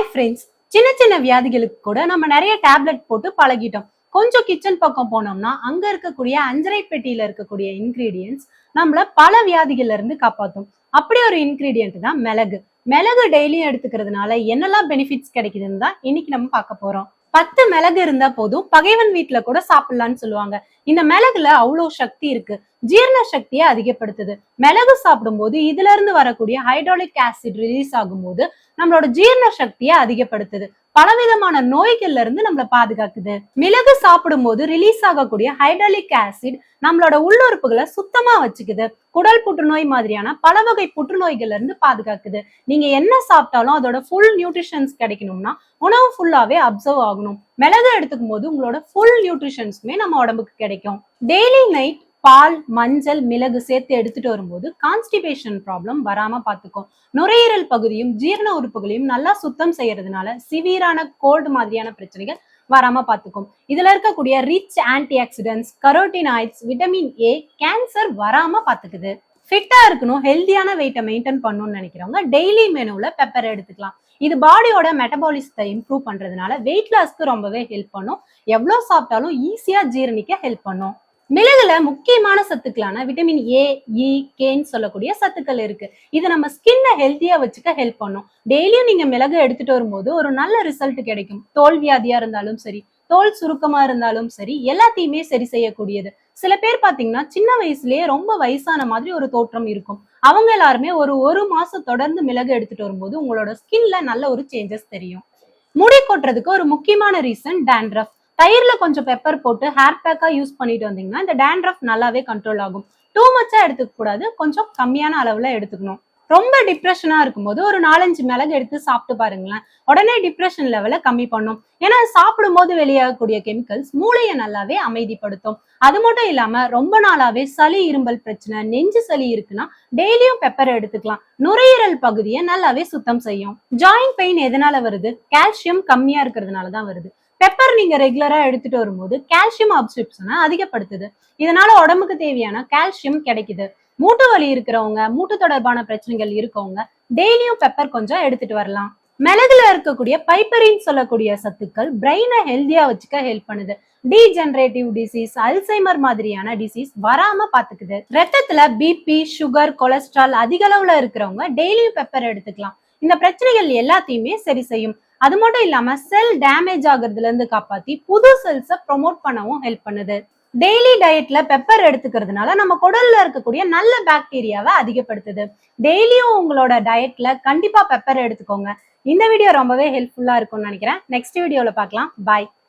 Hi friends சின்ன சின்ன வியாதிகளுக்கு கூட நம்ம நிறைய டேப்லெட் போட்டு பழகிட்டோம். கொஞ்சம் கிச்சன் பக்கம் போனோம்னா அங்க இருக்கக்கூடிய அஞ்சரை பெட்டியில இருக்கக்கூடிய இன்கிரீடியன்ஸ் நம்மள பல வியாதிகள்ல இருந்து காப்பாத்தும். அப்படி ஒரு இன்கிரீடியன்ட் தான் மிளகு. மிளகு டெய்லியும் எடுத்துக்கிறதுனால என்னெல்லாம் பெனிஃபிட்ஸ் கிடைக்குதுன்னு தான் இன்னைக்கு நம்ம பார்க்க போறோம். பத்து மிளகு இருந்தா போதும். பகைவன் வீட்ல கூட சாப்பிடலாம்னு சொல்லுவாங்க. இந்த மிளகுல அவ்வளோ சக்தி இருக்கு. ஜீரண சக்தியை அதிகப்படுத்துது. மிளகு சாப்பிடும்போது இதுல இருந்து வரக்கூடிய ஹைட்ராலிக் ஆசிட் ரிலீஸ் ஆகும்போது நம்மளோட ஜீரண சக்தியை அதிகப்படுத்துது. பலவிதமான நோய்கள்ல இருந்து நம்மள பாதுகாக்குது. மிளகு சாப்பிடும்போது ரிலீஸ் ஆகக்கூடிய ஹைட்ராலிக் ஆசிட் நம்மளோட உள்ளுறுப்புகளை சுத்தமா வச்சுக்குது. குடல் புற்றுநோய் மாதிரியான பல வகை புற்றுநோய்கள்ல இருந்து பாதுகாக்குது. நீங்க என்ன சாப்பிட்டாலும் அதோட ஃபுல் நியூட்ரிஷன்ஸ் கிடைக்கணும்னா உணவு ஃபுல்லாவே அப்சர்வ் ஆகணும். மிளகு எடுத்துக்கும் போது உங்களோட ஃபுல் நியூட்ரிஷன்ஸுமே நம்ம உடம்புக்கு கிடைக்கும். டெய்லி நைட் பால் மஞ்சள் மிளகு சேர்த்து எடுத்துட்டு வரும்போது கான்ஸ்டிபேஷன் ப்ராப்ளம் வராம பார்த்துக்கும் நுரையீரல் பகுதியும் ஜீரண உறுப்புகளையும் நல்லா சுத்தம் செய்யறதுனால சிவியரான கோல்டு மாதிரியான பிரச்சனைகள் வராம பார்த்துக்கும் இதுல இருக்கக்கூடிய rich antioxidants carotenoids vitamin A cancer வராம பார்த்துக்குது. ஃபிட்டா இருக்கணும் ஹெல்தியான வெயிட்டை மெயின்டைன் பண்ணணும்னு நினைக்கிறவங்க டெய்லி மெனுவில் பெப்பர் எடுத்துக்கலாம். இது பாடியோட மெட்டபாலிசத்தை இம்ப்ரூவ் பண்றதுனால வெயிட் லாஸ்க்கு ரொம்பவே ஹெல்ப் பண்ணும். எவ்வளோ சாப்பிட்டாலும் ஈஸியா ஜீரணிக்க ஹெல்ப் பண்ணும். மிளகுல முக்கியமான சத்துக்களான விட்டமின் ஏ இ கேன்னு சொல்லக்கூடிய சத்துக்கள் இருக்கு. இது நம்ம ஸ்கின்னை ஹெல்த்தியா வச்சுக்க ஹெல்ப் பண்ணும். டெய்லியும் நீங்க மிளகு எடுத்துட்டு வரும்போது ஒரு நல்ல ரிசல்ட் கிடைக்கும். தோல் வியாதியா இருந்தாலும் சரி தோல் சுருக்கமா இருந்தாலும் சரி எல்லாத்தையுமே சரி செய்யக்கூடியது. சில பேர் பாத்தீங்கன்னா சின்ன வயசுலயே ரொம்ப வயசான மாதிரி ஒரு தோற்றம் இருக்கும். அவங்க எல்லாருமே ஒரு ஒரு மாசம் தொடர்ந்து மிளகு எடுத்துட்டு வரும்போது உங்களோட ஸ்கின்ல நல்ல ஒரு சேஞ்சஸ் தெரியும். முடி கொட்டுறதுக்கு ஒரு முக்கியமான ரீசன் டேண்ட்ரஃப் தயிர்ல கொஞ்சம் பெப்பர் போட்டு ஹேர் பேக்கா யூஸ் பண்ணிட்டு வந்தீங்கன்னா இந்த டேண்ட்ரஃப் நல்லாவே கண்ட்ரோல் ஆகும். டூ மச்சா எடுத்துக்க கூடாது கொஞ்சம் கம்மியான அளவுல எடுத்துக்கணும். ரொம்ப டிப்ரெஷனா இருக்கும்போது ஒரு நாலஞ்சு மிளகு எடுத்து சாப்பிட்டு பாருங்களேன். உடனே டிப்ரெஷன் லெவலை கம்மி பண்ணும். ஏன்னா சாப்பிடும் போது வெளியாகக்கூடிய கெமிக்கல்ஸ் மூளையை நல்லாவே அமைதிப்படுத்தும். அது மட்டும் இல்லாம ரொம்ப நாளாவே சளி இரும்பல் பிரச்சனை நெஞ்சு சளி இருக்குன்னா டெய்லியும் பெப்பர் எடுத்துக்கலாம். நுரையீரல் பகுதியை நல்லாவே சுத்தம் செய்யும். ஜாயிண்ட் பெயின் எதனால வருது? கால்சியம் கம்மியா இருக்கிறதுனால தான் வருது. பெப்பர் நீங்க ரெகுலரா எடுத்துட்டு வரும்போது கால்சியம் அப்சர்ப்ஷனை அதிகப்படுத்துது. இதனால உடம்புக்கு தேவையான கால்சியம் கிடைக்குது. மூட்டு வலி இருக்கிறவங்க மூட்டு தொடர்பான பிரச்சனைகள் இருக்கவங்க டெய்லியும் பெப்பர் கொஞ்சம் எடுத்துட்டு வரலாம். மிளகுல இருக்கக்கூடிய பைப்பரின் சொல்லக்கூடிய சத்துக்கள் பிரெயினை ஹெல்த்தியா வச்சுக்க ஹெல்ப் பண்ணுது. டீஜெனரேட்டிவ் டிசீஸ் அல்சைமர் மாதிரியான டிசீஸ் வராம பாத்துக்குது. ரத்தத்துல பிபி சுகர் கொலஸ்ட்ரால் அதிக அளவுல இருக்கிறவங்க டெய்லியும் பெப்பர் எடுத்துக்கலாம். இந்த பிரச்சனைகள் எல்லாத்தையுமே சரி செய்யும். அது மட்டும் இல்லாம செல் டேமேஜ் ஆகுறதுல இருந்து காப்பாத்தி புது செல்ஸை ப்ரொமோட் பண்ணவும் ஹெல்ப் பண்ணுது. டெய்லி டயட்ல பெப்பர் எடுத்துக்கிறதுனால நம்ம குடல்ல இருக்கக்கூடிய நல்ல பாக்டீரியாவை அதிகப்படுத்துது. டெய்லியும் உங்களோட டயட்ல கண்டிப்பா பெப்பர் எடுத்துக்கோங்க. இந்த வீடியோ ரொம்பவே ஹெல்ப்ஃபுல்லா இருக்கும்னு நினைக்கிறேன். நெக்ஸ்ட் வீடியோல பார்க்கலாம். பாய்